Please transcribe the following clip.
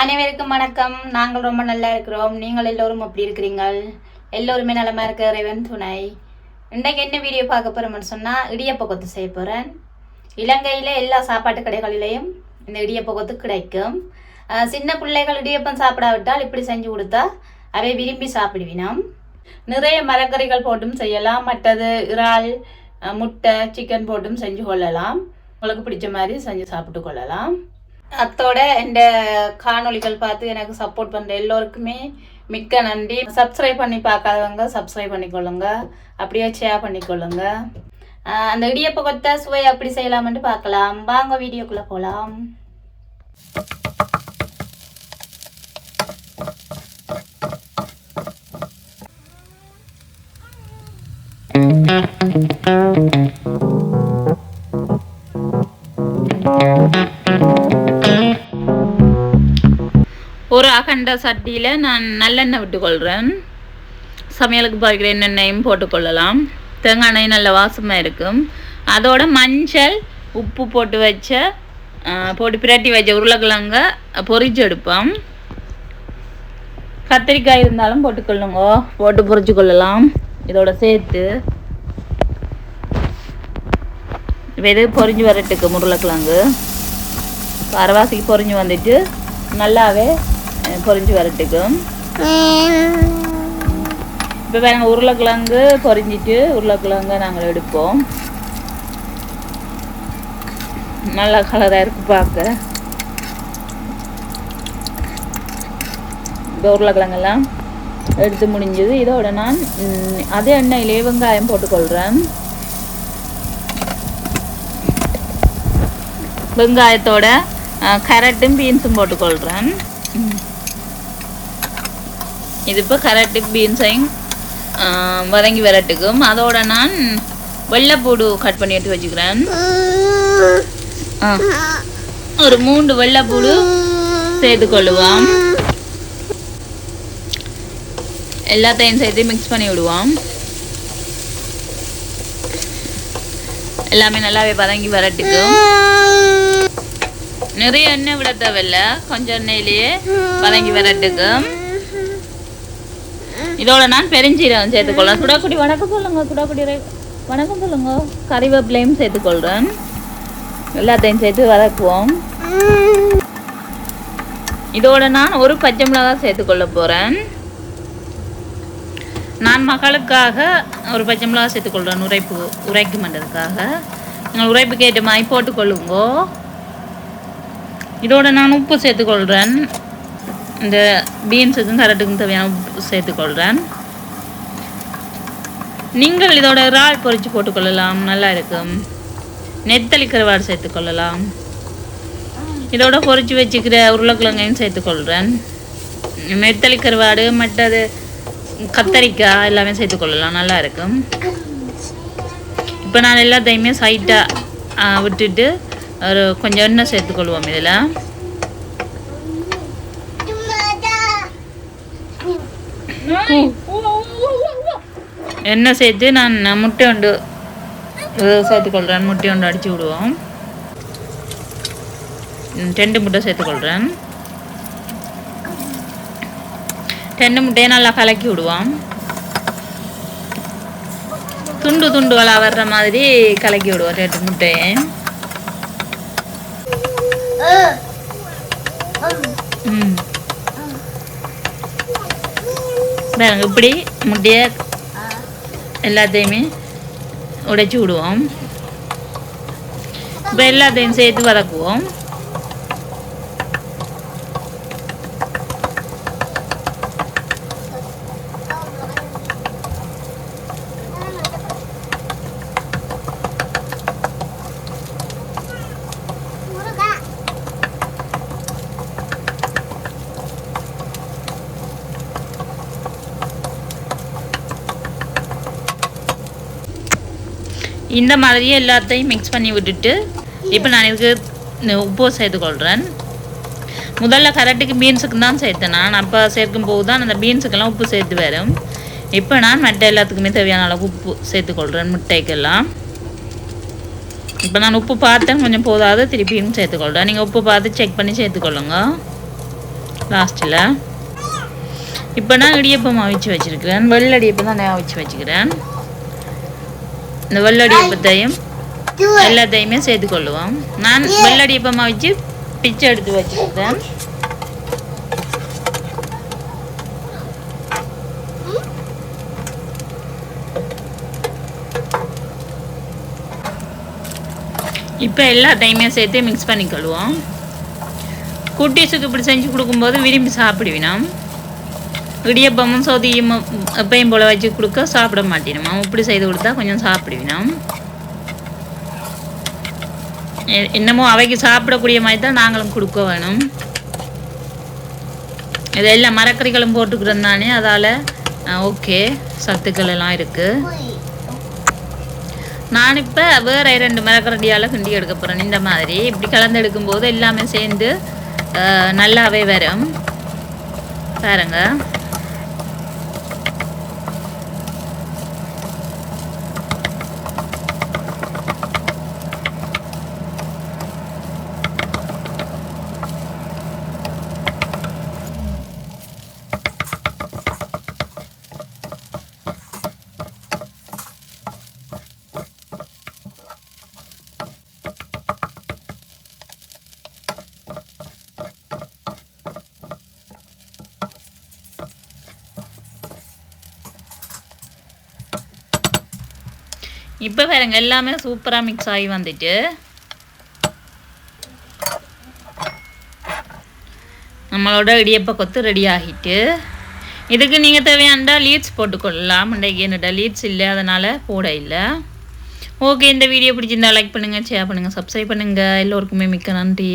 அனைவருக்கும் வணக்கம். நாங்கள் ரொம்ப நல்லா இருக்கிறோம். நீங்கள் எல்லோரும் அப்படி இருக்கிறீங்கள் எல்லோருமே நலமா இருக்க இறைவன் துணை. இன்றைக்கு என்ன வீடியோ பார்க்க போகிறோம்னு சொன்னால் இடியப்ப கொத்து செய்ய போகிறேன் இலங்கையில் எல்லா சாப்பாட்டு கடைகளிலையும் இந்த இடியப்ப கொத்து கிடைக்கும் சின்ன பிள்ளைகள் இடியப்பம் சாப்பிடாவிட்டால் இப்படி செஞ்சு கொடுத்தா அவை விரும்பி சாப்பிடுவினோம். நிறைய மரக்கறிகள் போட்டும் செய்யலாம். மற்றது இறால் முட்டை சிக்கன் போட்டும் செஞ்சு கொள்ளலாம். உங்களுக்கு பிடிச்ச மாதிரி செஞ்சு சாப்பிட்டு கொள்ளலாம். அத்தோட இந்த காணொளிகள் பார்த்து எனக்கு சப்போர்ட் பண்ணுற எல்லோருக்குமே மிக்க நன்றி. சப்ஸ்கிரைப் பண்ணி பார்க்காதவங்க சப்ஸ்கிரைப் பண்ணிக்கொள்ளுங்க. அப்படியே ஷேர் பண்ணிக்கொள்ளுங்க. அந்த இடியப்ப கொத்த சுவை அப்படி செய்யலாம்னு பார்க்கலாம். வாங்க வீடியோக்குள்ளே போகலாம் ஒரு அகண்ட சட்டியில் நான் நல்லெண்ணெய் விட்டுக்கொள்கிறேன் சமையலுக்கு பாய்க்கிற எண்ணெண்ணையும் போட்டுக்கொள்ளலாம். தேங்காய் எண்ணெய் நல்ல வாசமாக இருக்கும். அதோட மஞ்சள் உப்பு போட்டு வச்ச போட்டு பிரட்டி வச்ச உருளைக்கிழங்க பொறிச்சு எடுப்போம். கத்திரிக்காய் இருந்தாலும் போட்டுக்கொள்ளுங்க. போட்டு பொறிச்சு கொள்ளலாம் இதோட சேர்த்து வெது பொறிஞ்சு பொரிஞ்சு வரட்டுக்கு உருளைக்கிழங்கு அரவாசிக்கு பொரிஞ்சு வந்துட்டு நல்லாவே அஹ், பொரிஞ்சு வரட்டுக்கும் இப்போ பாருங்க உருளைக்கிழங்கு பொரிஞ்சிட்டு உருளைக்கிழங்கு நாங்கள் எடுப்போம். நல்லா கலராக இருக்கு பார்க்க. இப்போ உருளைக்கிழங்கெல்லாம் எடுத்து முடிஞ்சது. இதோட நான் அதே எண்ணெயிலே வெங்காயம் போட்டுக்கொள்கிறேன் வெங்காயத்தோட கேரட்டும் பீன்ஸும் போட்டுக்கொள்கிறேன் ம். இது இப்போ பீன்ஸையும் வதங்கி வரட்டுக்கும். அதோட நான் வெள்ளைப்பூடு கட் பண்ணி எடுத்து வச்சுக்கிறேன். ஒரு மூன்று வெள்ளைப்பூடு சேர்த்து கொள்ளுவோம். எல்லாத்தையும் சேர்த்து மிக்ஸ் பண்ணி விடுவோம். எல்லாமே நல்லாவே வதங்கி வரட்டுக்கும். நிறைய எண்ணெய் விட தேவையில்ல. கொஞ்சம் எண்ணெயிலேயே வதங்கி வரட்டுக்கும். இதோட நான் பெருஞ்சீரகம் சேர்த்துக்கொள்றேன். சுடாக்குடி வணக்கம் சொல்லுங்க சுடாக்குடி வணக்கம் சொல்லுங்க. கறிவேப்பிலையும் சேர்த்துக்கொள்கிறேன் எல்லாத்தையும் சேர்த்து வதக்குவோம். இதோட நான் ஒரு பச்சை மிளகாய் சேர்த்துக்கொள்ள போகிறேன் நான் மகளுக்காக ஒரு பச்சை மிளகாய் சேர்த்துக்கொள்கிறேன் உரைப்பு உரைக்கு பண்ணுறதுக்காக நீங்கள் உரைப்புக்கு ஏற்ற மாதிரி போட்டுக்கொள்ளுங்கோ. இதோட நான் உப்பு சேர்த்துக்கொள்கிறேன் இந்த பீன்ஸுக்கும் கரட்டுக்கும் தேவையான உப்பு சேர்த்துக்கொள்கிறேன் நீங்கள் இதோட இறால் பொரிச்சு போட்டுக்கொள்ளலாம். நல்லா இருக்கும். நெத்தலி கருவாடு சேர்த்துக்கொள்ளலாம். இதோட பொரிச்சு வச்சுக்கிற உருளைக்கிழங்கையும் சேர்த்துக்கொள்கிறேன் நெத்தலி கருவாடு மற்றது கத்தரிக்காய் எல்லாமே சேர்த்துக்கொள்ளலாம். நல்லா இருக்கும். இப்போ நான் எல்லாத்தையுமே சைட்டாக விட்டுட்டு ஒரு கொஞ்சம் எண்ணெய் சேர்த்துக்கொள்வோம் இதில். எண்ணெய் சேர்த்து நான் முட்டை உண்டு சேர்த்துக்கொள்கிறேன் முட்டை உண்டு அடித்து விடுவோம். டெண்டு ரெண்டு முட்டை சேர்த்துக்கொள்கிறேன் ரெண்டு முட்டையை நல்லா கலக்கி விடுவோம். துண்டு துண்டுகளாக வர்ற மாதிரி கலக்கி விடுவோம் ரெண்டு முட்டையை. பாருங்க இப்படி முட்டையை எல்லாத்தையுமே உடைச்சி விடுவோம். இப்போ எல்லாத்தையும் சேர்த்து வதக்குவோம். இந்த மாதிரியே எல்லாத்தையும் மிக்ஸ் பண்ணி விட்டுட்டு இப்போ நான் இதுக்கு உப்பு சேர்த்துக்கொள்கிறேன் முதல்ல கரெக்டுக்கு பீன்ஸுக்கு தான் சேர்த்தேன் நான் அப்போ சேர்க்கும் போது தான் அந்த பீன்ஸுக்கெல்லாம் உப்பு சேர்த்து வரும். இப்போ நான் மற்ற எல்லாத்துக்குமே தேவையான அளவு உப்பு சேர்த்துக்கொள்கிறேன் முட்டைக்கெல்லாம். இப்போ நான் உப்பு பார்த்தேன் கொஞ்சம் போதாது திருப்பியும் சேர்த்துக்கொள்கிறேன் நீங்கள் உப்பு பார்த்து செக் பண்ணி சேர்த்துக்கொள்ளுங்க லாஸ்ட்டில் இப்போ நான் இடியப்பம் அவிச்சு வச்சுருக்கிறேன். வெள்ளடியப்பம் தான் நான் அவிச்சு வச்சுக்கிறேன். இந்த வெள்ளடியப்பத்தையும் எல்லாத்தையுமே சேர்த்துக்கொள்ளுவோம் நான் வெள்ளடியப்பமாக வச்சு பிச்சை எடுத்து வச்சுருக்கேன் இப்போ எல்லாத்தையுமே சேர்த்து மிக்ஸ் பண்ணிக்கொள்வோம் குட்டீஸுக்கு இப்படி செஞ்சு கொடுக்கும்போது விரும்பி சாப்பிடுவினோம் இடியப்பமும் சோதியும் எப்பையும் போல் வச்சு கொடுக்க சாப்பிட மாட்டேனுமா இப்படி செய்து கொடுத்தா கொஞ்சம் சாப்பிடுவினாம் இன்னமும் என்னமோ அவைக்கு சாப்பிடக்கூடிய மாதிரி தான் நாங்களும் கொடுக்க வேணும். இதெல்லாம் மரக்கறிகளும் போட்டுக்கிறோம் தானே அதால் ஓகே சத்துக்கள் எல்லாம் இருக்குது நான் இப்போ வேறு இரண்டு மரக்கரண்டியால் கிண்டி எடுக்க போகிறேன் இந்த மாதிரி இப்படி கலந்து எடுக்கும்போது எல்லாமே சேர்ந்து நல்லாவே வரும். பாருங்க. இப்போ பாருங்க எல்லாமே சூப்பராக மிக்ஸ் ஆகி வந்துட்டு. நம்மளோட இடியப்ப கொத்து ரெடி ஆகிட்டு. இதுக்கு நீங்கள் தேவையாண்டா லீட்ஸ் போட்டுக்கொள்ளலாம். இன்றைக்கு என்னோட லீட்ஸ் இல்லை அதனால் போட இல்லை. ஓகே இந்த வீடியோ பிடிச்சிருந்தா லைக் பண்ணுங்கள் ஷேர் பண்ணுங்கள் சப்ஸ்கிரைப் பண்ணுங்கள் எல்லோருக்குமே மிக்க நன்றி.